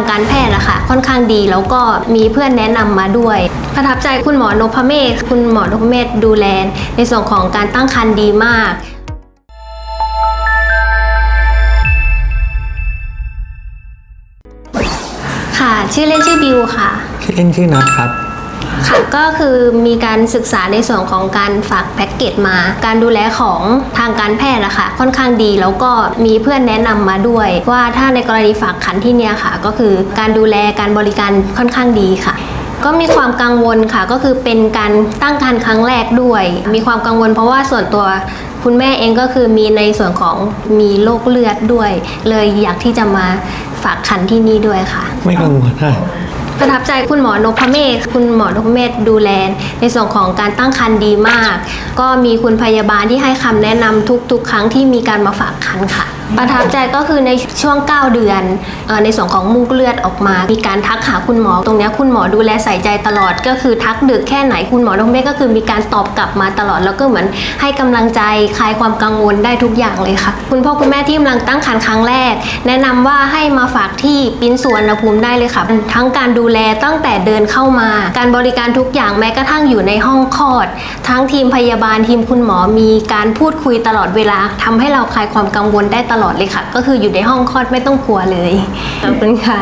างการแพทย์อะค่ะค่อนข้างดีแล้วก็มีเพื่อนแนะนำมาด้วย ประทับใจคุณหมอนพเมศคุณหมอนพเมศดูแลในส่วนของการตั้งครรภ์ดีมากค่ะชื่อเล่นชื่อบิวค่ะชื่อเล่นชื่อนัทครับ ค่ะก็คือมีการศึกษาในส่วนของการฝากแพ็กเกจมา การดูแลของทางการแพทย์อะค่ะค่อนข้างดีแล้วก็มีเพื่อนแนะนำมาด้วย ว่าถ้าในกรณีฝากขันที่เนี่ยค่ะ ก็คือการดูแลการบริการค่อนข้างดีค่ะ ก็มีความกังวลค่ะ ก็คือเป็นการตั้งครรภ์ครั้งแรกด้วย มีความกังวลเพราะว่าส่วนตัวคุณแม่เองก็คือมีในส่วนของมีโรคเลือดด้วย เลยอยากที่จะมาฝากขันที่นี่ด้วยค่ะ ไม่กังวลค่ะ ประทับใจคุณหมอนพเมศคุณหมอนพเมศดูแลในส่วนของการตั้งครรภ์ดีมาก ก็มีคุณพยาบาลที่ให้คำแนะนำทุกๆ ครั้งที่มีการมาฝากครรภ์ค่ะ ประทับใจก็คือในช่วง 9 เดือนเอ่อในส่วนของมูกเลือดออกมา มีการทักหาคุณหมอ ตรงเนี้ยคุณหมอดูแลใส่ใจตลอด ก็คือทักดึกแค่ไหนคุณหมอนพเมศก็คือมีการตอบกลับมาตลอด แล้วก็เหมือนให้กำลังใจคลายความกังวลได้ทุกอย่างเลยค่ะ คุณพ่อคุณแม่ที่กำลังตั้งครรภ์ครั้งแรก แนะนำว่าให้มาฝากที่ปิ้นสวนภูมิได้เลยค่ะ ทั้งการดูแลตั้งแต่เดินเข้ามา การบริการทุกอย่างแม้กระทั่งอยู่ในห้องคลอด ทั้งทีมพยาบาลทีมคุณหมอมีการพูดคุยตลอดเวลาทำให้เราคลายความกังวลได้ตลอดเลยค่ะ ก็คืออยู่ในห้องคลอดไม่ต้องกลัวเลยขอบคุณค่ะ